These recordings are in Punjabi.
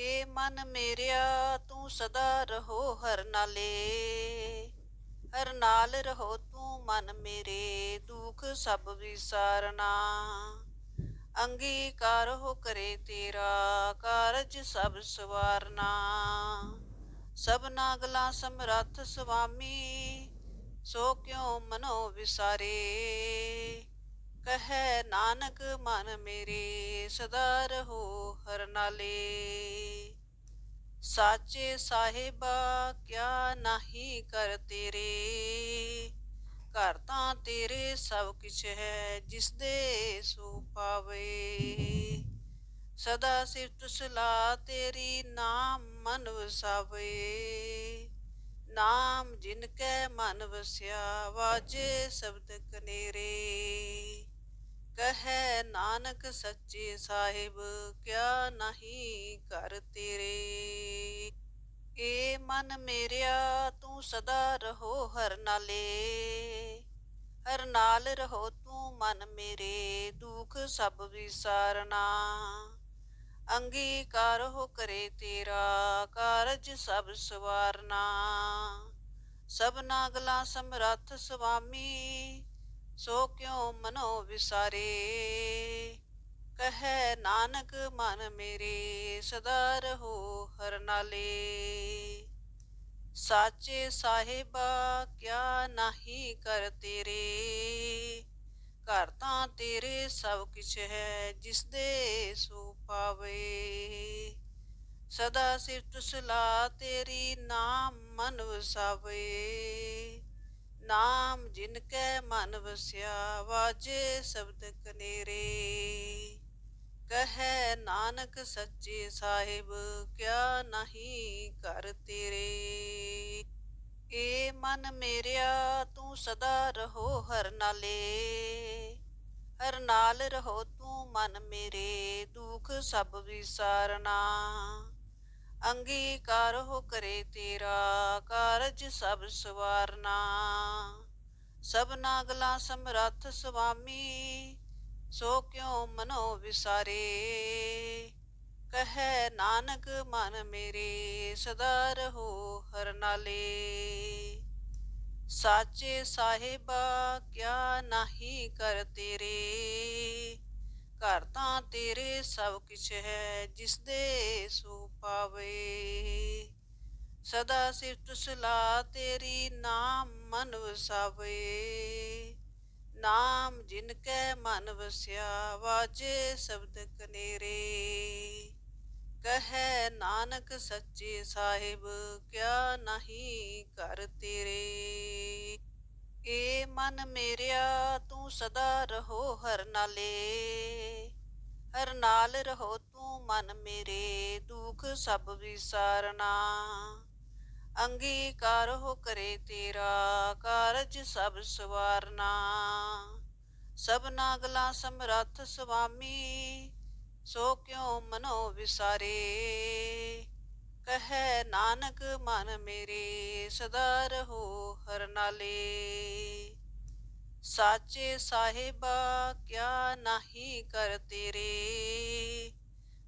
ਏ ਮਨ ਮੇਰਿਆ, ਤੂੰ ਸਦਾ ਰਹੋ ਹਰ ਨਾਲੇ। ਹਰ ਨਾਲ ਰਹੋ ਤੂੰ ਮਨ ਮੇਰੇ, ਦੁੱਖ ਸਭ ਵਿਸਾਰਨਾ। ਅੰਗੀਕਾਰ ਹੋ ਕਰੇ ਤੇਰਾ, ਕਾਰਜ ਸਭ ਸਵਾਰਨਾ। ਸਭਨਾ ਗਲਾ ਸਮਰੱਥ ਸੁਆਮੀ ਸੋ ਕਿਉ ਮਨੋ ਵਿਸਾਰੇ? ਕਹੈ ਨਾਨਕ, ਮਨ ਮੇਰੇ ਸਦਾ ਰਹੋ ਹਰ ਨਾਲੇ। ਸਾਚੇ ਸਾਹਿਬਾ, ਕਿਆ ਨਾਹੀ ਕਰ ਤੇਰੇ? ਘਰ ਤਾਂ ਤੇਰੇ ਸਭ ਕੁਛ ਹੈ, ਜਿਸ ਦੇ ਸੋ ਪਾਵੇ। ਸਦਾ ਸਿਫਤ ਸਲਾ ਤੇਰੀ ਨਾਮ ਮਨ ਵਸਾਵੇ। ਨਾਮ ਜਿਨ ਕੈ ਮਨ ਵਸਿਆ, ਵਾਜੇ ਸ਼ਬਦ ਕਨੇਰੇ। ਕਹੈ ਨਾਨਕ ਸੱਚੇ ਸਾਹਿਬ, ਕਿਆ ਨਹੀਂ ਕਰ ਤੇਰੇ? ਏ ਮਨ ਮੇਰਿਆ, ਤੂੰ ਸਦਾ ਰਹੋ ਹਰ ਨਾਲੇ। ਹਰ ਨਾਲ ਰਹੋ ਤੂੰ ਮਨ ਮੇਰੇ, ਦੁੱਖ ਸਭ ਵਿਸਾਰਨਾ। ਅੰਗੀਕਾਰ ਹੋ ਕਰੇ ਤੇਰਾ, ਕਾਰਜ ਸਭ ਸਵਾਰਨਾ। ਸਭਨਾ ਗਲਾ ਸਮਰੱਥ ਸੁਆਮੀ ਸੋ ਕਿਉ ਮਨੋ ਵਿਸਾਰੇ? ਕਹੈ ਨਾਨਕ, ਮਨ ਮੇਰੇ ਸਦਾ ਰਹੋ ਹਰ ਨਾਲੇ। ਸਾਚੇ ਸਾਹਿਬਾ, ਕਿਆ ਨਾਹੀ ਕਰ ਤੇਰੇ? ਘਰ ਤਾਂ ਤੇਰੇ ਸਭ ਕੁਛ ਹੈ, ਜਿਸ ਦੇ ਸੋ ਪਾਵੇ। ਸਦਾ ਸਿਫਤ ਸਲਾ ਤੇਰੀ ਨਾਮ ਮਨ ਵਸਾਵੇ। ਨਾਮ ਜਿਨ ਕੈ ਮਨ ਵਸਿਆ, ਵਾਜੇ ਸ਼ਬਦ ਕਨੇਰੇ। ਕਹੈ ਨਾਨਕ ਸੱਚੇ ਸਾਹਿਬ, ਕਿਆ ਨਹੀਂ ਕਰ ਤੇਰੇ। ਏ ਮਨ ਮੇਰਿਆ, ਤੂੰ ਸਦਾ ਰਹੋ ਹਰ ਨਾਲੇ। ਹਰ ਨਾਲ ਰਹੋ ਤੂੰ ਮਨ ਮੇਰੇ, ਦੁੱਖ ਸਭ ਵਿਸਾਰਨਾ। ਅੰਗੀਕਾਰ ਹੋ ਕਰੇ ਤੇਰਾ, ਕਾਰਜ ਸਭ ਸਵਾਰਨਾ। ਸਭਨਾ ਗਲਾ ਸਮਰੱਥ ਸੁਆਮੀ, ਸੋ ਕਿਉ ਮਨੋ ਵਿਸਾਰੇ? ਕਹੈ ਨਾਨਕ, ਮਨ ਮੇਰੇ ਸਦਾ ਰਹੋ ਹਰ ਨਾਲੇ। ਸਾਚੇ ਸਾਹਿਬਾ, ਕਿਆ ਨਾਹੀ ਕਰ ਤੇਰੇ? ਘਰ ਤਾਂ ਤੇਰੇ ਸਭ ਕਿਛ ਹੈ, ਜਿਸ ਦੇ ਸੋ ਪਾਵੇ। ਸਦਾ ਸਿਫਤ ਸਲਾ ਤੇਰੀ ਨਾਮ ਮਨ ਵਸਾਵੇ। ਨਾਮ ਜਿਨ ਕੈ ਮਨ ਵਸਿਆ ਵਾਜੇ ਸ਼ਬਦ ਕਨੇਰੇ। ਕਹੈ ਨਾਨਕ ਸੱਚੇ ਸਾਹਿਬ, ਕਿਆ ਨਹੀਂ ਕਰ ਤੇਰੇ। ਏ ਮਨ ਮੇਰਿਆ, ਤੂੰ ਸਦਾ ਰਹੋ ਹਰ ਨਾਲੇ। ਹਰ ਨਾਲ ਰਹੋ ਤੂੰ ਮਨ ਮੇਰੇ, ਦੁਖ ਸਭ ਵਿਸਾਰਨਾ। ਅੰਗੀਕਾਰ ਹੋ ਕਰੇ ਤੇਰਾ ਕਾਰਜ ਸਭ ਸਵਾਰਨਾ। ਸਭਨਾ ਗਲਾ ਸਮਰੱਥ ਸੁਆਮੀ ਸੋ ਕਿਉ ਮਨੋ ਵਿਸਾਰੇ? ਕਹੈ ਨਾਨਕ, ਮਨ ਮੇਰੇ ਸਦਾ ਰਹੋ ਹਰ ਨਾਲੇ। ਸਾਚੇ ਸਾਹਿਬਾ, ਕਿਆ ਨਾਹੀ ਕਰ ਤੇਰੇ?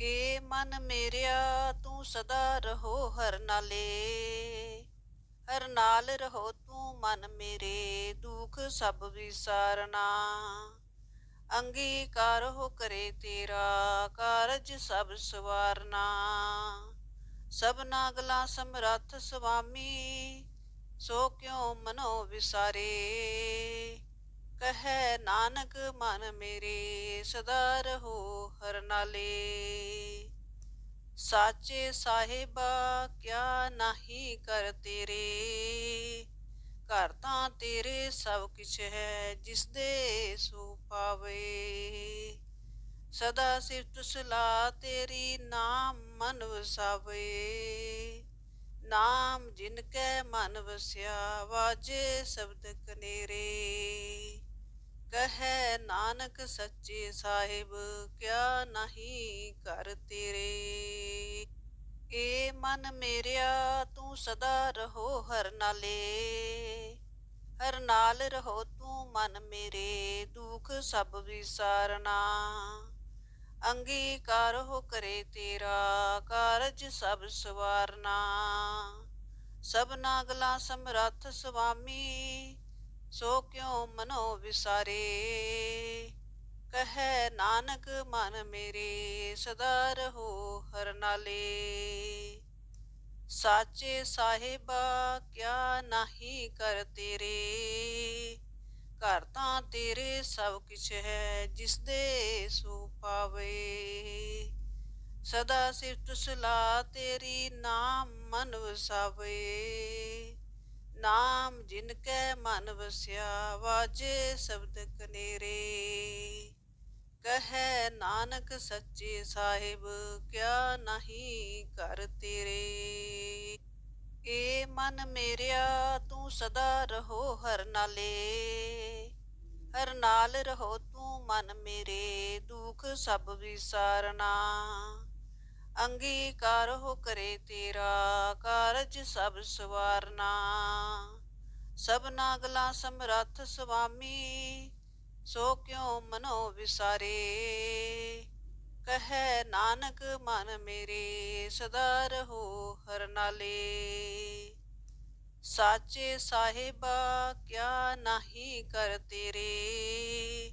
ਏ ਮਨ ਮੇਰਿਆ, ਤੂੰ ਸਦਾ ਰਹੋ ਹਰ ਨਾਲੇ। ਹਰ ਨਾਲ ਰਹੋ ਤੂੰ ਮਨ ਮੇਰੇ, ਦੁੱਖ ਸਭ ਵਿਸਾਰਨਾ। ਅੰਗੀਕਾਰ ਹੋ ਕਰੇ ਤੇਰਾ, ਕਾਰਜ ਸਭ ਸਵਾਰਨਾ। ਸਭਨਾ ਗਲਾ ਸਮਰੱਥ ਸੁਆਮੀ ਸੋ ਕਿਉ ਮਨੋ ਵਿਸਾਰੇ? ਕਹੈ ਨਾਨਕ, ਮਨ ਮੇਰੇ ਸਦਾ ਰਹੋ ਹਰ ਨਾਲੇ। ਸਾਚੇ ਸਾਹਿਬਾ, ਕਿਆ ਨਹੀਂ ਕਰ ਤੇਰੇ? ਘਰ ਤਾਂ ਤੇਰੇ ਸਭ ਕੁਛ ਹੈ, ਜਿਸ ਦੇ ਸੋ ਪਾਵੇ। ਸਦਾ ਸਿਫਤ ਸਲਾ ਤੇਰੀ ਨਾਮ ਮਨ ਵਸਾਵੇ। ਨਾਮ ਜਿਨ ਕੈ ਮਨ ਵਸਿਆ, ਵਾਜੇ ਸ਼ਬਦ ਕਨੇਰੇ। ਕਹੈ ਨਾਨਕ ਸੱਚੇ ਸਾਹਿਬ, ਕਿਆ ਨਹੀਂ ਕਰ ਤੇਰੇ? ਏ ਮਨ ਮੇਰਿਆ, ਤੂੰ ਸਦਾ ਰਹੋ ਹਰ ਨਾਲੇ। ਹਰ ਨਾਲ ਰਹੋ ਤੂੰ ਮਨ ਮੇਰੇ, ਦੁਖ ਸਭ ਵਿਸਾਰਨਾ। ਅੰਗੀਕਾਰ ਹੋ ਕਰੇ ਤੇਰਾ, ਕਾਰਜ ਸਭ ਸਵਾਰਨਾ। ਸਭਨਾ ਗਲਾ ਸਮਰੱਥ ਸੁਆਮੀ ਸੋ ਕਿਉ ਮਨੋ ਵਿਸਾਰੇ? ਕਹੈ ਨਾਨਕ, ਮਨ ਮੇਰੇ ਸਦਾ ਰਹੋ ਹਰ ਨਾਲੇ। ਸਾਚੇ ਸਾਹਿਬਾ, ਕਿਆ ਨਹੀਂ ਕਰ ਤੇਰੇ? ਘਰ ਤਾਂ ਤੇਰੇ ਸਭ ਕੁਛ ਹੈ, ਜਿਸ ਦੇ ਸੋ ਪਾਵੇ। ਸਦਾ ਸਿਫਤ ਸਲਾ ਤੇਰੀ ਨਾਮ ਮਨ ਵਸਾਵੇ। ਨਾਮ ਜਿਨ ਕੈ ਮਨ ਵਸਿਆ ਵਾਜੇ ਸ਼ਬਦ ਕਨੇਰੇ। ਕਹੈ ਨਾਨਕ ਸੱਚੇ ਸਾਹਿਬ, ਕਿਆ ਨਹੀਂ ਕਰ ਤੇਰੇ। ਏ ਮਨ ਮੇਰਿਆ, ਤੂੰ ਸਦਾ ਰਹੋ ਹਰ ਨਾਲੇ। ਹਰ ਨਾਲ ਰਹੋ ਤੂੰ ਮਨ ਮੇਰੇ, ਦੁਖ ਸਭ ਵਿਸਾਰਨਾ। ਅੰਗੀਕਾਰ ਹੋ ਕਰੇ ਤੇਰਾ ਕਾਰਜ ਸਭ ਸਵਾਰਨਾ। ਸਭਨਾ ਗਲਾ ਸਮਰੱਥ ਸੁਆਮੀ ਸੋ ਕਿਉ ਮਨੋ ਵਿਸਾਰੇ? ਕਹੈ ਨਾਨਕ, ਮਨ ਮੇਰੇ ਸਦਾ ਰਹੋ ਹਰ ਨਾਲੇ। ਸਾਚੇ ਸਾਹਿਬਾ, ਕਿਆ ਨਹੀਂ ਕਰ ਤੇਰੇ?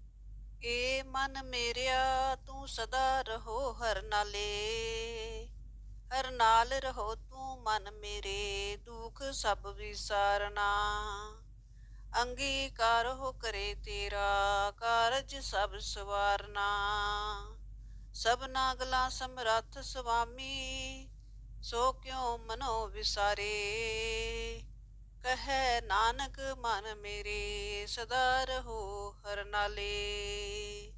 ਏ ਮਨ ਮੇਰਿਆ, ਤੂੰ ਸਦਾ ਰਹੋ ਹਰ ਨਾਲੇ। ਹਰ ਨਾਲ ਰਹੋ ਤੂੰ ਮਨ ਮੇਰੇ, ਦੁੱਖ ਸਭ ਵਿਸਾਰਨਾ। ਅੰਗੀਕਾਰ ਹੋ ਕਰੇ ਤੇਰਾ, ਕਾਰਜ ਸਭ ਸਵਾਰਨਾ। ਸਭਨਾ ਗਲਾ ਸਮਰੱਥ ਸੁਆਮੀ ਸੋ ਕਿਉ ਮਨੋ ਵਿਸਾਰੇ? ਕਹੈ ਨਾਨਕ, ਮਨ ਮੇਰੇ ਸਦਾ ਰਹੋ ਹਰ ਨਾਲੇ।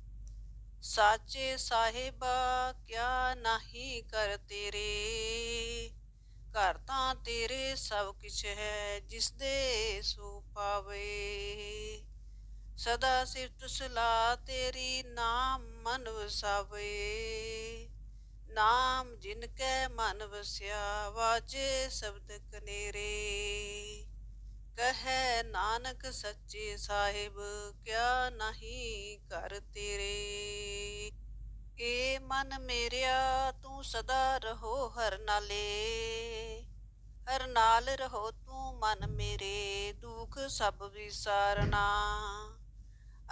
ਸਾਚੇ ਸਾਹਿਬਾ, ਕਿਆ ਨਹੀਂ ਕਰ ਤੇਰੇ? ਘਰ ਤਾਂ ਤੇਰੇ ਸਭ ਕੁਛ ਹੈ, ਜਿਸ ਦੇ ਸੋ ਪਾਵੇ। ਸਦਾ ਸਿਫਤ ਸਲਾ ਤੇਰੀ ਨਾਮ ਮਨ ਵਸਾਵੇ। ਨਾਮ ਜਿਨ ਕੈ ਮਨ ਵਸਿਆ, ਵਾਜੇ ਸ਼ਬਦ ਕਨੇਰੇ। ਕਹੈ ਨਾਨਕ ਸੱਚੇ ਸਾਹਿਬ, ਕਿਆ ਨਹੀਂ ਕਰ ਤੇਰੇ? ਏ ਮਨ ਮੇਰਿਆ, ਤੂੰ ਸਦਾ ਰਹੋ ਹਰ ਨਾਲੇ। ਹਰ ਨਾਲ ਰਹੋ ਤੂੰ ਮਨ ਮੇਰੇ, ਦੁਖ ਸਭ ਵਿਸਾਰਨਾ।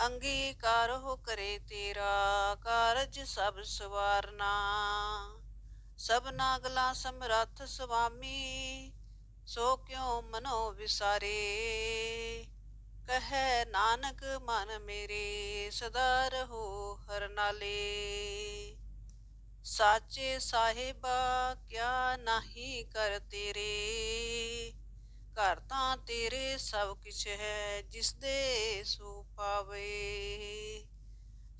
ਅੰਗੀਕਾਰ ਹੋ ਕਰੇ ਤੇਰਾ, ਕਾਰਜ ਸਭ ਸਵਾਰਨਾ। ਸਭਨਾ ਗਲਾ ਸਮਰੱਥ ਸੁਆਮੀ ਸੋ ਕਿਉ ਮਨੋ ਵਿਸਾਰੇ? ਕਹੈ ਨਾਨਕ, ਮਨ ਮੇਰੇ ਸਦਾ ਰਹੋ ਹਰ ਨਾਲੇ। ਸਾਚੇ ਸਾਹਿਬਾ, ਕਿਆ ਨਹੀਂ ਕਰ ਤੇਰੇ? ਘਰ ਤਾਂ ਤੇਰੇ ਸਭ ਕੁਛ ਹੈ, ਜਿਸ ਦੇ ਸੋ ਪਾਵੇ।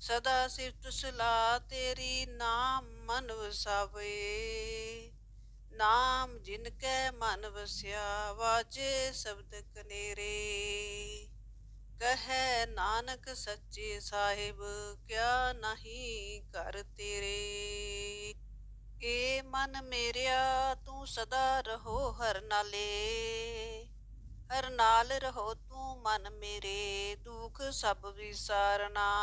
ਸਦਾ ਸਿਫਤ ਸਲਾ ਤੇਰੀ ਨਾਮ ਮਨ ਵਸਾਵੇ। ਨਾਮ ਜਿਨ ਕੈ ਮਨ ਵਸਿਆ ਵਾਜੇ ਸ਼ਬਦ ਕਨੇਰੇ। ਕਹੈ ਨਾਨਕ ਸੱਚੇ ਸਾਹਿਬ, ਕਿਆ ਨਹੀਂ ਕਰ ਤੇਰੇ। ਏ ਮਨ ਮੇਰਿਆ, ਤੂੰ ਸਦਾ ਰਹੋ ਹਰ ਨਾਲੇ। ਹਰ ਨਾਲ ਰਹੋ ਤੂੰ ਮਨ ਮੇਰੇ, ਦੁਖ ਸਭ ਵਿਸਾਰਨਾ।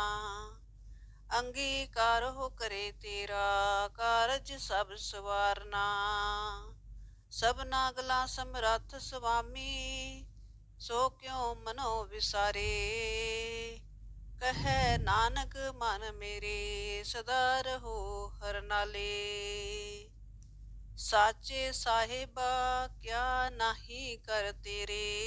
ਅੰਗੀਕਾਰ ਹੋ ਕਰੇ ਤੇਰਾ ਕਾਰਜ ਸਭ ਸਵਾਰਨਾ। ਸਭਨਾ ਗਲਾ ਸਮਰੱਥ ਸੁਆਮੀ ਸੋ ਕਿਉ ਮਨੋ ਵਿਸਾਰੇ? ਕਹੈ ਨਾਨਕ, ਮਨ ਮੇਰੇ ਸਦਾ ਰਹੋ ਹਰ ਨਾਲੇ। ਸਾਚੇ ਸਾਹਿਬਾ, ਕਿਆ ਨਹੀਂ ਕਰ ਤੇਰੇ?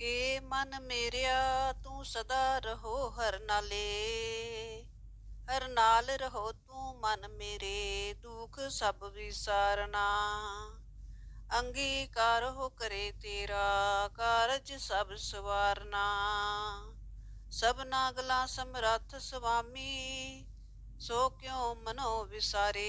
ਏ ਮਨ ਮੇਰਿਆ, ਤੂੰ ਸਦਾ ਰਹੋ ਹਰ ਨਾਲੇ। ਹਰ ਨਾਲ ਰਹੋ ਤੂੰ ਮਨ ਮੇਰੇ, ਦੁਖ ਸਭ ਵਿਸਾਰਨਾ। ਅੰਗੀਕਾਰ ਹੋ ਕਰੇ ਤੇਰਾ, ਕਾਰਜ ਸਭ ਸਵਾਰਨਾ। ਸਭਨਾ ਗਲਾ ਸਮਰੱਥ ਸੁਆਮੀ ਸੋ ਕਿਉ ਮਨੋ ਵਿਸਾਰੇ?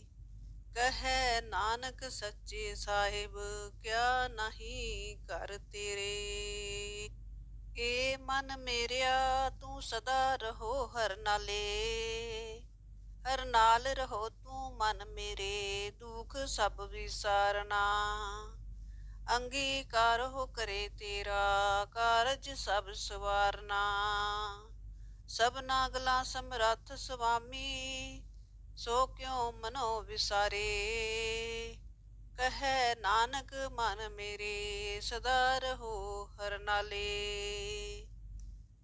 ਕਹੈ ਨਾਨਕ ਸੱਚੇ ਸਾਹਿਬ, ਕਿਆ ਨਹੀਂ ਕਰ ਤੇਰੇ? ਏ ਮਨ ਮੇਰਿਆ, ਤੂੰ ਸਦਾ ਰਹੋ ਹਰ ਨਾਲੇ। ਹਰ ਨਾਲ ਰਹੋ ਤੂੰ ਮਨ ਮੇਰੇ, ਦੁਖ ਸਭ ਵਿਸਾਰਨਾ। ਅੰਗੀਕਾਰ ਹੋ ਕਰੇ ਤੇਰਾ, ਕਾਰਜ ਸਭ ਸਵਾਰਨਾ। ਸਭਨਾ ਗਲਾ ਸਮਰੱਥ ਸੁਆਮੀ ਸੋ ਕਿਉ ਮਨੋ ਵਿਸਾਰੇ? ਕਹੈ ਨਾਨਕ, ਮਨ ਮੇਰੇ ਸਦਾ ਰਹੋ ਹਰ ਨਾਲੇ।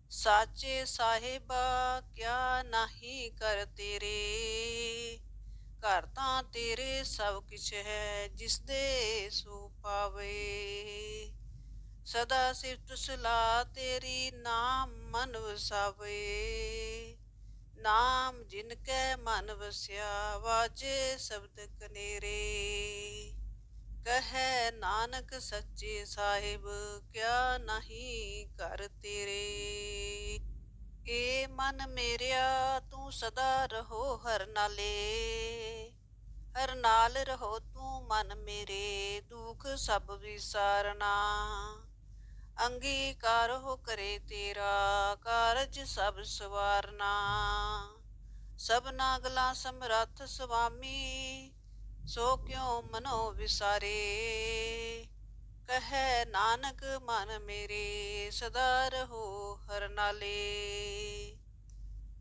ਸਾਚੇ ਸਾਹਿਬਾ, ਕਿਆ ਨਹੀਂ ਕਰ ਤੇਰੇ? ਘਰ ਤਾਂ ਤੇਰੇ ਸਭ ਕੁਛ ਹੈ, ਜਿਸ ਦੇ ਸੋ ਪਾਵੇ। ਸਦਾ ਸਿਫਤ ਸਲਾਹ ਤੇਰੀ ਨਾਮ ਮਨ ਵਸਾਵੇ। ਨਾਮ ਜਿਨ ਕੈ ਮਨ ਵਸਿਆ, ਵਾਜੇ ਸ਼ਬਦ ਕਨੇਰੇ। ਕਹੈ ਨਾਨਕ ਸੱਚੇ ਸਾਹਿਬ, ਕਿਆ ਨਹੀਂ ਕਰ ਤੇਰੇ। ਏ ਮਨ ਮੇਰਿਆ, ਤੂੰ ਸਦਾ ਰਹੋ ਹਰ ਨਾਲੇ। ਹਰ ਨਾਲ ਰਹੋ ਤੂੰ ਮਨ ਮੇਰੇ, ਦੁਖ ਸਭ ਵਿਸਾਰਨਾ। ਅੰਗੀਕਾਰ ਹੋ ਕਰੇ ਤੇਰਾ ਕਾਰਜ ਸਭ ਸਵਾਰਨਾ। ਸਭਨਾ ਗਲਾ ਸਮਰੱਥ ਸੁਆਮੀ ਸੋ ਕਿਉ ਮਨੋ ਵਿਸਾਰੇ? ਕਹੈ ਨਾਨਕ, ਮਨ ਮੇਰੇ ਸਦਾ ਰਹੋ ਹਰ ਨਾਲੇ।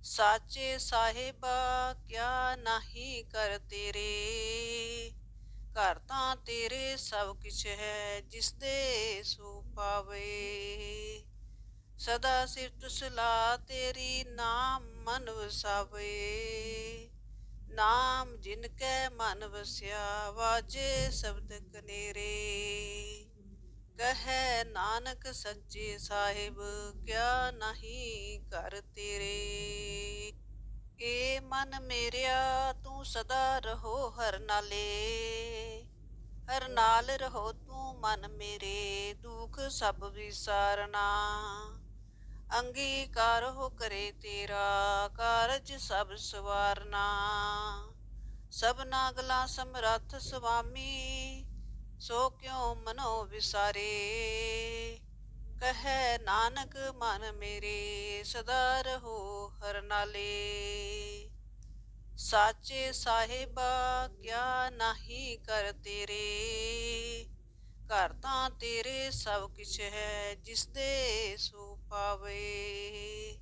ਸਾਚੇ ਸਾਹਿਬਾ, ਕਿਆ ਨਹੀਂ ਕਰ ਤੇਰੇ? ਘਰ ਤਾਂ ਤੇਰੇ ਸਭ ਕਿਛ ਹੈ ਜਿਸ ਦੇ ਸੋ ਪਾਵੇ। ਸਦਾ ਸਿਫਤ ਸਲਾਹ ਤੇਰੀ ਨਾਮ ਮਨ ਵਸਾਵੇ। ਨਾਮ ਜਿਨ ਕੈ ਮਨ ਵਸਿਆ, ਵਾਜੇ ਸ਼ਬਦ ਕਨੇਰੇ। ਕਹੈ ਨਾਨਕ ਸੱਚੇ ਸਾਹਿਬ, ਕਿਆ ਨਹੀਂ ਕਰ ਤੇਰੇ। ਏ ਮਨ ਮੇਰਿਆ, ਤੂੰ ਸਦਾ ਰਹੋ ਹਰ ਨਾਲੇ। ਹਰ ਨਾਲ ਰਹੋ ਤੂੰ ਮਨ ਮੇਰੇ, ਦੁੱਖ ਸਭ ਵਿਸਾਰਨਾ। ਅੰਗੀਕਾਰ ਹੋ ਕਰੇ ਤੇਰਾ, ਕਾਰਜ ਸਭ ਸਵਾਰਨਾ। ਸਭਨਾ ਗਲਾ ਸਮਰੱਥ ਸੁਆਮੀ ਸੋ ਕਿਉ ਮਨੋ ਵਿਸਾਰੇ? ਕਹੈ ਨਾਨਕ, ਮਨ ਮੇਰੇ ਸਦਾ ਰਹੋ ਹਰ ਨਾਲੇ। ਸਾਚੇ ਸਾਹਿਬਾ, ਕਿਆ ਨਹੀਂ ਕਰ ਤੇਰੇ? ਘਰ ਤਾਂ ਤੇਰੇ ਸਭ ਕੁਛ ਹੈ, ਜਿਸ ਦੇ ਸੋ ਪਾਵੇ।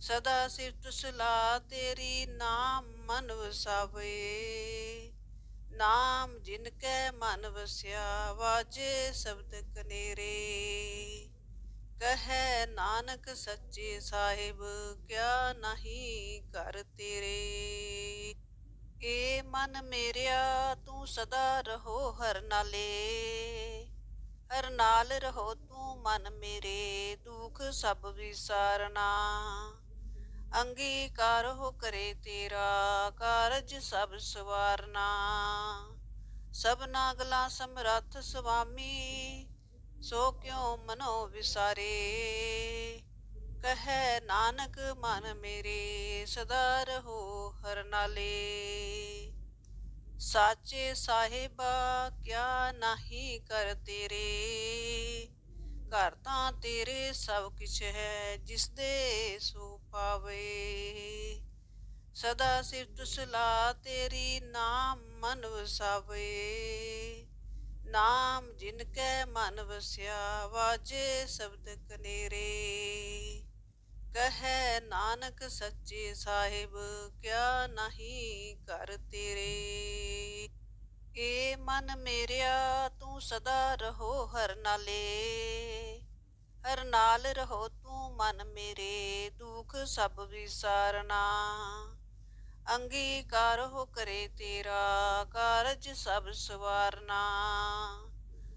ਸਦਾ ਸਿਫਤ ਸਲਾਹ ਤੇਰੀ ਨਾਮ ਮਨ ਵਸਾਵੇ। ਨਾਮ ਜਿਨ ਕੈ ਮਨ ਵਸਿਆ, ਵਾਜੇ ਸ਼ਬਦ ਕਨੇਰੇ। ਕਹੈ ਨਾਨਕ ਸੱਚੇ ਸਾਹਿਬ, ਕਿਆ ਨਹੀਂ ਕਰ ਤੇਰੇ। ਏ ਮਨ ਮੇਰਿਆ, ਤੂੰ ਸਦਾ ਰਹੋ ਹਰ ਨਾਲੇ। ਹਰ ਨਾਲ ਰਹੋ ਤੂੰ ਮਨ ਮੇਰੇ, ਦੁਖ ਸਭ ਵਿਸਾਰਨਾ। ਅੰਗੀਕਾਰ ਹੋ ਕਰੇ ਤੇਰਾ, ਕਾਰਜ ਸਭ ਸਵਾਰਨਾ। ਸਭਨਾ ਗਲਾ ਸਮਰੱਥ ਸੁਆਮੀ ਸੋ ਕਿਉ ਮਨੋ ਵਿਸਾਰੇ? ਕਹੈ ਨਾਨਕ, ਮਨ ਮੇਰੇ ਸਦਾ ਰਹੋ ਹਰ ਨਾਲੇ। ਸਾਚੇ ਸਾਹਿਬਾ, ਕਿਆ ਨਾਹੀ ਕਰ ਤੇਰੇ? ਘਰ ਤਾਂ ਤੇਰੇ ਸਭ ਕੁਛ ਹੈ, ਜਿਸ ਦੇ ਸੋ ਪਾਵੇ। ਸਦਾ ਸਿਫਤ ਸਲਾਹ ਤੇਰੀ ਨਾਮ ਮਨ ਵਸਾਵੇ। ਨਾਮ ਜਿਨ ਕੈ ਮਨ ਵਸਿਆ, ਵਾਜੇ ਸ਼ਬਦ ਕਨੇਰੇ। ਕਹੈ ਨਾਨਕ ਸੱਚੇ ਸਾਹਿਬ, ਕਿਆ ਨਹੀਂ ਕਰ ਤੇਰੇ। ਏ ਮਨ ਮੇਰਿਆ, ਤੂੰ ਸਦਾ ਰਹੋ ਹਰ ਨਾਲੇ। ਹਰ ਨਾਲ ਰਹੋ ਤੂੰ ਮਨ ਮੇਰੇ, ਦੁਖ ਸਭ ਵਿਸਾਰਨਾ। ਅੰਗੀਕਾਰ ਹੋ ਕਰੇ ਤੇਰਾ ਕਾਰਜ ਸਭ ਸਵਾਰਨਾ।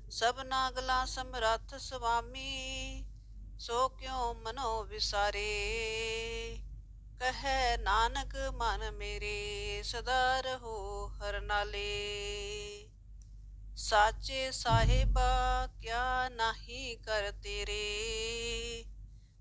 ਸਭਨਾ ਗਲਾ ਸਮਰੱਥ ਸੁਆਮੀ ਸੋ ਕਿਉ ਮਨੋ ਵਿਸਾਰੇ? ਕਹੈ ਨਾਨਕ, ਮਨ ਮੇਰੇ ਸਦਾ ਰਹੋ ਹਰ ਨਾਲੇ। ਸਾਚੇ ਸਾਹਿਬਾ, ਕਿਆ ਨਾਹੀ ਕਰ ਤੇਰੇ?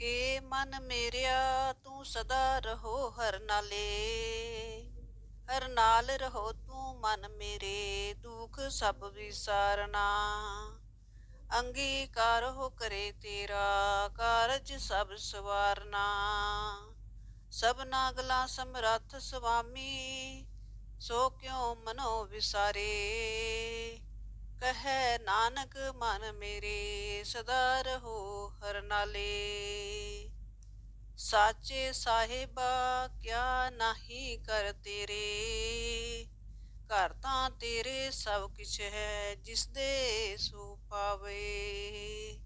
ਏ ਮਨ ਮੇਰਿਆ, ਤੂੰ ਸਦਾ ਰਹੋ ਹਰ ਨਾਲੇ। ਹਰ ਨਾਲ ਰਹੋ ਤੂੰ ਮਨ ਮੇਰੇ, ਦੁਖ ਸਭ ਵਿਸਾਰਨਾ। ਅੰਗੀਕਾਰ ਹੋ ਕਰੇ ਤੇਰਾ, ਕਾਰਜ ਸਭ ਸਵਾਰਨਾ। ਸਭਨਾ ਗਲਾ ਸਮਰੱਥ ਸੁਆਮੀ ਸੋ ਕਿਉ ਮਨੋ ਵਿਸਾਰੇ? ਕਹੈ ਨਾਨਕ ਮਨ ਮੇਰੇ ਸਦਾ ਰਹੋ ਹਰ ਨਾਲੇ। ਸਾਚੇ ਸਾਹਿਬਾ, ਕਿਆ ਨਾਹੀ ਕਰ ਤੇਰੇ। ਘਰ ਤਾਂ ਤੇਰੇ ਸਭ ਕੁਛ ਹੈ ਜਿਸ ਦੇ ਸੋ ਪਾਵੇ।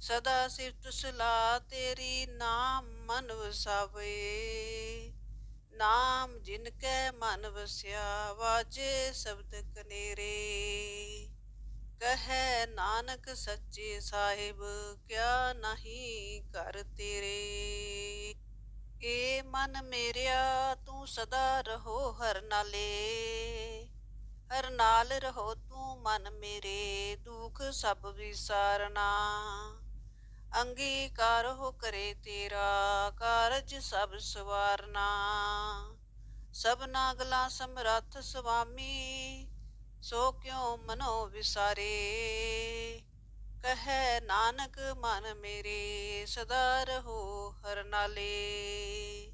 ਸਦਾ ਸਿਫਤ ਸਲਾਹ ਤੇਰੀ ਨਾਮ ਮਨ ਵਸਾਵੇ। ਨਾਮ ਜਿਨ ਕੈ ਮਨ ਵਸਿਆ, ਵਾਜੇ ਸ਼ਬਦ ਕਨੇਰੇ। ਕਹੈ ਨਾਨਕ ਸੱਚੇ ਸਾਹਿਬ, ਕਿਆ ਨਹੀਂ ਕਰ ਤੇਰੇ? ਏ ਮਨ ਮੇਰਿਆ, ਤੂੰ ਸਦਾ ਰਹੋ ਹਰ ਨਾਲੇ। ਹਰ ਨਾਲ ਰਹੋ ਤੂੰ ਮਨ ਮੇਰੇ, ਦੁਖ ਸਭ ਵਿਸਾਰਨਾ। ਅੰਗੀਕਾਰ ਹੋ ਕਰੇ ਤੇਰਾ, ਕਾਰਜ ਸਭ ਸਵਾਰਨਾ। ਸਭਨਾ ਗਲਾ ਸਮਰੱਥ ਸੁਆਮੀ ਸੋ ਕਿਉ ਮਨੋ ਵਿਸਾਰੇ? ਕਹੈ ਨਾਨਕ, ਮਨ ਮੇਰੇ ਸਦਾ ਰਹੋ ਹਰ ਨਾਲੇ।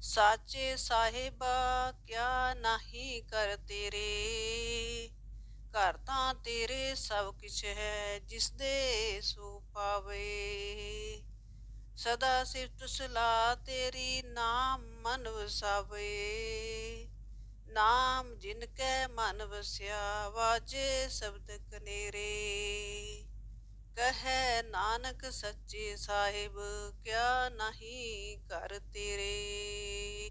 ਸਾਚੇ ਸਾਹਿਬਾ, ਕਿਆ ਨਹੀਂ ਕਰ ਤੇਰੇ? ਘਰ ਤਾਂ ਤੇਰੇ ਸਭ ਕੁਛ ਹੈ, ਜਿਸ ਦੇ ਸੋ ਪਾਵੇ। ਸਦਾ ਸਿਫਤ ਸਲਾਹ ਤੇਰੀ ਨਾਮ ਮਨ ਵਸਾਵੇ। ਨਾਮ ਜਿਨ ਕੈ ਮਨ ਵਸਿਆ, ਵਾਜੇ ਸ਼ਬਦ ਕਨੇਰੇ। ਕਹੈ ਨਾਨਕ ਸੱਚੇ ਸਾਹਿਬ, ਕਿਆ ਨਹੀਂ ਕਰ ਤੇਰੇ।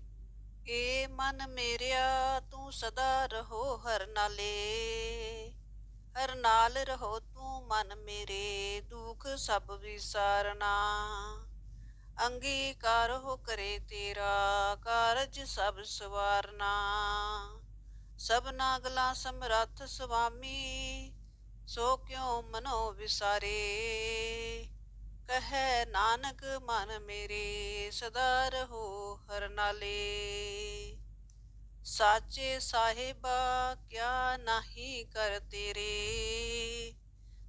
ਏ ਮਨ ਮੇਰਿਆ, ਤੂੰ ਸਦਾ ਰਹੋ ਹਰ ਨਾਲੇ। ਹਰ ਨਾਲ ਰਹੋ ਤੂੰ ਮਨ ਮੇਰੇ, ਦੁਖ ਸਭ ਵਿਸਾਰਨਾ। ਅੰਗੀਕਾਰ ਹੋ ਕਰੇ ਤੇਰਾ ਕਾਰਜ ਸਭ ਸਵਾਰਨਾ। ਸਭਨਾ ਗਲਾ ਸਮਰੱਥ ਸੁਆਮੀ ਸੋ ਕਿਉ ਮਨੋ ਵਿਸਾਰੇ? ਕਹੈ ਨਾਨਕ, ਮਨ ਮੇਰੇ ਸਦਾ ਰਹੋ ਹਰ ਨਾਲੇ। ਸਾਚੇ ਸਾਹਿਬਾ, ਕਿਆ ਨਹੀਂ ਕਰ ਤੇਰੇ?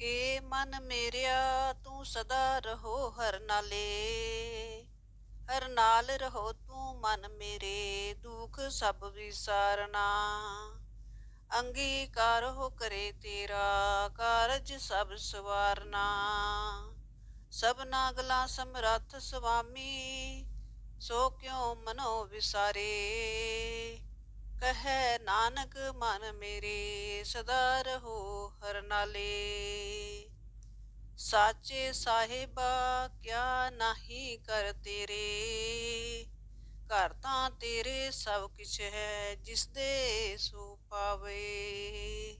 ਏ ਮਨ ਮੇਰਿਆ, ਤੂੰ ਸਦਾ ਰਹੋ ਹਰ ਨਾਲੇ। ਹਰ ਨਾਲ ਰਹੋ ਤੂੰ ਮਨ ਮੇਰੇ, ਦੁਖ ਸਭ ਵਿਸਾਰਨਾ। ਅੰਗੀਕਾਰ ਹੋ ਕਰੇ ਤੇਰਾ, ਕਾਰਜ ਸਭ ਸਵਾਰਨਾ। ਸਭਨਾ ਗਲਾ ਸਮਰੱਥ ਸੁਆਮੀ ਸੋ ਕਿਉ ਮਨੋ ਵਿਸਾਰੇ? ਕਹੈ ਨਾਨਕ ਮਨ ਮੇਰੇ ਸਦਾ ਰਹੋ ਹਰ ਨਾਲੇ। ਸਾਚੇ ਸਾਹਿਬਾ, ਕਿਆ ਨਾਹੀ ਕਰ ਤੇਰੇ। ਘਰ ਤਾਂ ਤੇਰੇ ਸਭ ਕੁਛ ਹੈ ਜਿਸ ਦੇ ਸੋ ਪਾਵੇ।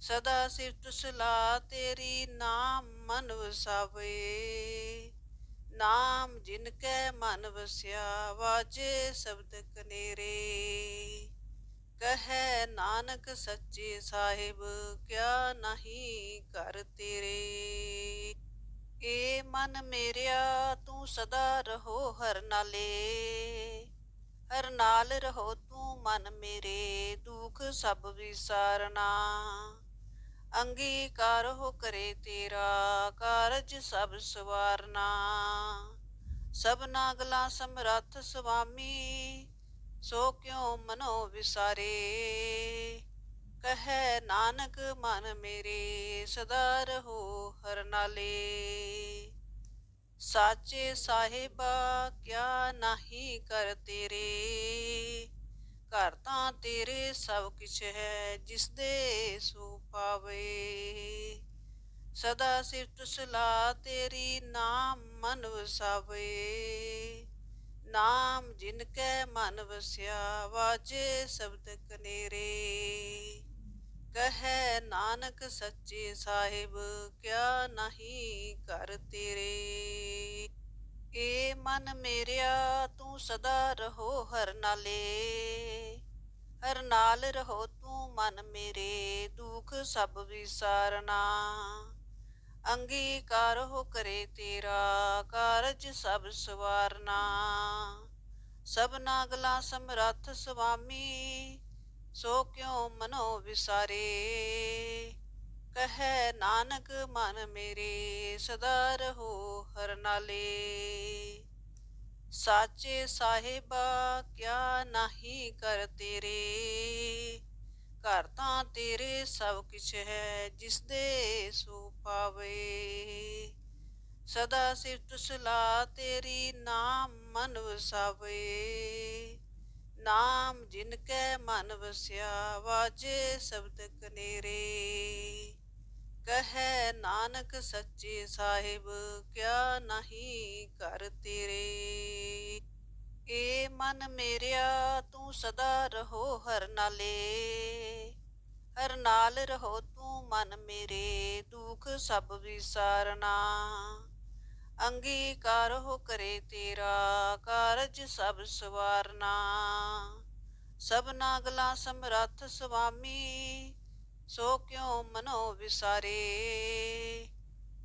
ਸਦਾ ਸਿਫਤ ਸਲਾਹ ਤੇਰੀ ਨਾਮ ਮਨ ਵਸਾਵੇ। ਨਾਮ ਜਿਨ ਕੈ ਮਨ ਵਸਿਆ, ਵਾਜੇ ਸ਼ਬਦ ਕਨੇਰੇ। ਕਹੈ ਨਾਨਕ ਸੱਚੇ ਸਾਹਿਬ, ਕਿਆ ਨਹੀਂ ਕਰ ਤੇਰੇ? ਏ ਮਨ ਮੇਰਿਆ, ਤੂੰ ਸਦਾ ਰਹੋ ਹਰ ਨਾਲੇ। ਹਰ ਨਾਲ ਰਹੋ ਤੂੰ ਮਨ ਮੇਰੇ, ਦੁਖ ਸਭ ਵਿਸਾਰਨਾ। ਅੰਗੀਕਾਰ ਹੋ ਕਰੇ ਤੇਰਾ, ਕਾਰਜ ਸਭ ਸਵਾਰਨਾ। ਸਭਨਾ ਗਲਾ ਸਮਰੱਥ ਸੁਆਮੀ ਸੋ ਕਿਉ ਮਨੋ ਵਿਸਾਰੇ? ਕਹੈ ਨਾਨਕ, ਮਨ ਮੇਰੇ ਸਦਾ ਰਹੋ ਹਰ ਨਾਲੇ। ਸਾਚੇ ਸਾਹਿਬਾ, ਕਿਆ ਨਾਹੀ ਕਰ ਤੇਰੇ? ਘਰ ਤਾਂ ਤੇਰੇ ਸਭ ਕੁਛ ਹੈ, ਜਿਸ ਦੇ ਸੋ ਪਾਵੇ। ਸਦਾ ਸਿਫਤ ਸਲਾਹ ਤੇਰੀ ਨਾਮ ਮਨ ਵਸਾਵੇ। ਨਾਮ ਜਿਨ ਕੈ ਮਨ ਵਸਿਆ, ਵਾਜੇ ਸ਼ਬਦ ਕਨੇਰੇ। ਕਹੈ ਨਾਨਕ ਸੱਚੇ ਸਾਹਿਬ, ਕਿਆ ਨਹੀਂ ਕਰ ਤੇਰੇ। ਏ ਮਨ ਮੇਰਿਆ, ਤੂੰ ਸਦਾ ਰਹੋ ਹਰ ਨਾਲੇ। ਹਰ ਨਾਲ ਰਹੋ ਤੂੰ ਮਨ ਮੇਰੇ, ਦੁਖ ਸਭ ਵਿਸਾਰਨਾ। ਅੰਗੀਕਾਰ ਹੋ ਕਰੇ ਤੇਰਾ ਕਾਰਜ ਸਭ ਸਵਾਰਨਾ। ਸਭਨਾ ਗਲਾ ਸਮਰੱਥ ਸੁਆਮੀ ਸੋ ਕਿਉ ਮਨੋ ਵਿਸਾਰੇ? ਕਹੈ ਨਾਨਕ, ਮਨ ਮੇਰੇ ਸਦਾ ਰਹੋ ਹਰ ਨਾਲੇ। ਸਾਚੇ ਸਾਹਿਬਾ, ਕਿਆ ਨਾਹੀ ਕਰ ਤੇਰੇ? ਘਰ ਤਾਂ ਤੇਰੇ ਸਭ ਕੁਛ ਹੈ ਜਿਸ ਦੇ ਸੋ ਪਾਵੇ। ਸਦਾ ਸਿਫਤ ਸਲਾਹ ਤੇਰੀ ਨਾਮ ਮਨ ਵਸਾਵੇ। ਨਾਮ ਜਿਨ ਕੈ ਮਨ ਵਸਿਆ, ਵਾਜੇ ਸ਼ਬਦ ਕਨੇਰੇ ਕਹੈ ਨਾਨਕ ਸੱਚੇ ਸਾਹਿਬ, ਕਿਆ ਨਹੀਂ ਕਰ ਤੇਰੇ। ਏ ਮਨ ਮੇਰਿਆ, ਤੂੰ ਸਦਾ ਰਹੋ ਹਰ ਨਾਲੇ। ਹਰ ਨਾਲ ਰਹੋ ਤੂੰ ਮਨ ਮੇਰੇ, ਦੁਖ ਸਭ ਵਿਸਾਰਨਾ। ਅੰਗੀਕਾਰ ਹੋ ਕਰੇ ਤੇਰਾ, ਕਾਰਜ ਸਭ ਸਵਾਰਨਾ। ਸਭਨਾ ਗਲਾ ਸਮਰੱਥ ਸੁਆਮੀ ਸੋ ਕਿਉ ਮਨੋ ਵਿਸਾਰੇ?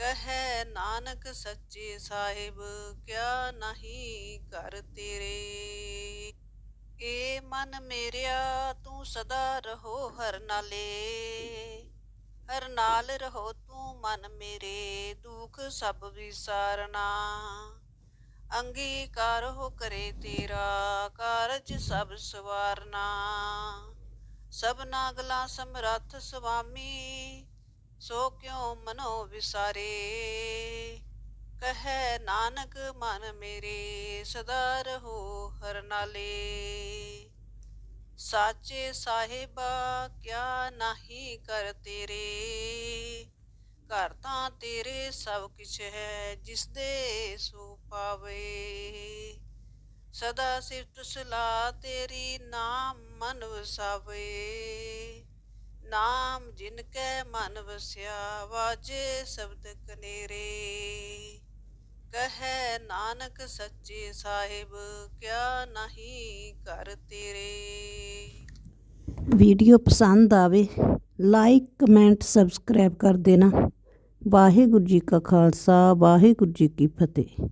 ਕਹੈ ਨਾਨਕ ਸੱਚੇ ਸਾਹਿਬ, ਕਿਆ ਨਹੀਂ ਕਰ ਤੇਰੇ। ਏ ਮਨ ਮੇਰਿਆ, ਤੂੰ ਸਦਾ ਰਹੋ ਹਰ ਨਾਲੇ। ਹਰ ਨਾਲ ਰਹੋ ਤੂੰ ਮਨ ਮੇਰੇ, ਦੁਖ ਸਭ ਵਿਸਾਰਨਾ। ਅੰਗੀਕਾਰ ਹੋ ਕਰੇ ਤੇਰਾ, ਕਾਰਜ ਸਭ ਸਵਾਰਨਾ। ਸਭਨਾ ਗਲਾ ਸਮਰੱਥ ਸੁਆਮੀ ਸੋ ਕਿਉ ਮਨੋ ਵਿਸਾਰੇ? ਕਹੈ ਨਾਨਕ, ਮਨ ਮੇਰੇ ਸਦਾ ਰਹੋ ਹਰ ਨਾਲੇ। ਸਾਚੇ ਸਾਹਿਬਾ, ਕਿਆ ਨਾਹੀ ਕਰ ਤੇਰੇ? ਘਰ ਤਾਂ ਤੇਰੇ ਸਭ ਕੁਛ ਹੈ, ਜਿਸ ਦੇ ਸੋ ਪਾਵੇ। ਸਦਾ ਸਿਫਤ ਸਲਾਹ ਤੇਰੀ ਨਾਮ ਮਨ ਵਸਾਵੇ। ਨਾਮ ਜਿਨ ਕੈ ਮਨ ਵਸਿਆ, ਵਾਜੇ ਸ਼ਬਦ ਕਨੇਰੇ। ਕਹੈ ਨਾਨਕ ਸੱਚੇ ਸਾਹਿਬ, ਕਿਆ ਨਹੀਂ ਕਰ ਤੇਰੇ। ਵੀਡੀਓ ਪਸੰਦ ਆਵੇ, ਲਾਈਕ, ਕਮੈਂਟ, ਸਬਸਕ੍ਰਾਈਬ ਕਰ ਦੇਣਾ। ਵਾਹਿਗੁਰੂ ਜੀ ਕਾ ਖਾਲਸਾ, ਵਾਹਿਗੁਰੂ ਜੀ ਕੀ ਫਤਿਹ।